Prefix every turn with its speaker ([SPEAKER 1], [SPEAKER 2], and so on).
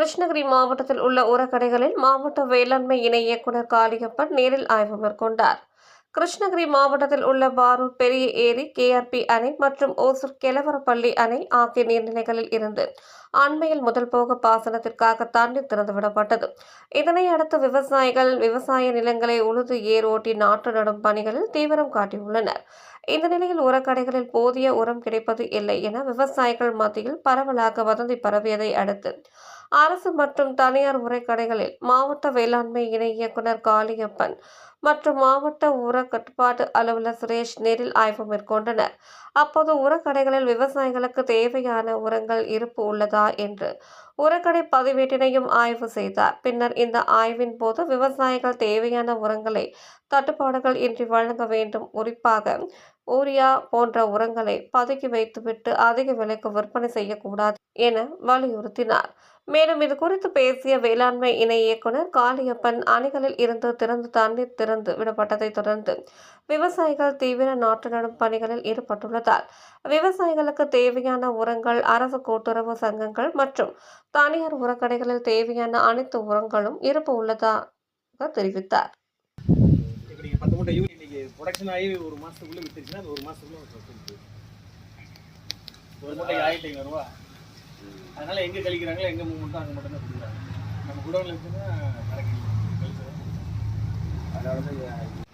[SPEAKER 1] கிருஷ்ணகிரி மாவட்டத்தில் உள்ள உரக்கடைகளில் மாவட்ட வேளாண்மை இணை இயக்குநர் காளியப்பன் நேரில் ஆய்வு மேற்கொண்டார். கிருஷ்ணகிரி மாவட்டத்தில் உள்ள பாரூர் பெரிய ஏரி கேஆர்பி அணை மற்றும் ஓசூர் கெலவரப்பள்ளி அணை ஆகிய நீர்நிலைகளில் இருந்து அண்மையில் முதல் போக பாசனத்திற்காக தண்ணீர் திறந்துவிடப்பட்டது. இதனை அடுத்து விவசாயிகள் விவசாய நிலங்களை உழுது ஏர் ஓட்டி நாற்று நடும் பணிகளில் தீவிரம் காட்டியுள்ளனர். இந்த நிலையில் உரக்கடைகளில் போதிய உரம் கிடைப்பது இல்லை என விவசாயிகள் மத்தியில் பரவலாக வதந்தி பரவியதை அடுத்து அரசு மற்றும் தனியார் உரைக்கடைகளில் மாவட்ட வேளாண்மை இணை இயக்குநர் காளியப்பன் மற்றும் மாவட்ட உர கட்டுப்பாட்டு அலுவலர் சுரேஷ் நேரில் ஆய்வு மேற்கொண்டனர். அப்போது உரக்கடைகளில் விவசாயிகளுக்கு தேவையான உரங்கள் இருப்பு உள்ளதா என்று உரக்கடை பதிவேட்டினையும் ஆய்வு செய்தார். பின்னர் இந்த ஆய்வின் போது விவசாயிகள் தேவையான உரங்களை தட்டுப்பாடுகள் இன்றி வழங்க வேண்டும். குறிப்பாக ஊரியா போன்ற உரங்களை பதுக்கி வைத்துவிட்டு அதிக விலைக்கு விற்பனை செய்யக்கூடாது என வலியுறுத்தினார். மேலும் இது குறித்து பேசிய வேளாண்மை இணை இயக்குனர் காளியப்பன் அணைகளில் இருந்து திறந்து தண்ணீர் திறந்து விடப்பட்டதை தொடர்ந்து விவசாயிகள் தீவிர நாற்று நடும் பணிகளில் ஈடுபட்டுள்ளதால் விவசாயிகளுக்கு தேவையான உரங்கள் அரசு கூட்டுறவு சங்கங்கள் மற்றும் தனியார் உரக்கடைகளில் தேவையான அனைத்து உரங்களும் இருப்பு உள்ளதாக தெரிவித்தார்.
[SPEAKER 2] ஒரு மாசத்துக்குள்ள ஒரு மாசத்துக்குள்ள ஒரு மூட்டை ஆயிரத்தி ஐநூறுரூவா அதனால எங்கே கழிக்கிறாங்களோ எங்கே மூமெண்ட்டோ அங்கே மட்டும்தான் கொடுக்குறாங்க. நம்ம குடோனில் இருக்குன்னா கரெக்ட். கழிச்சு
[SPEAKER 3] அதனால தான்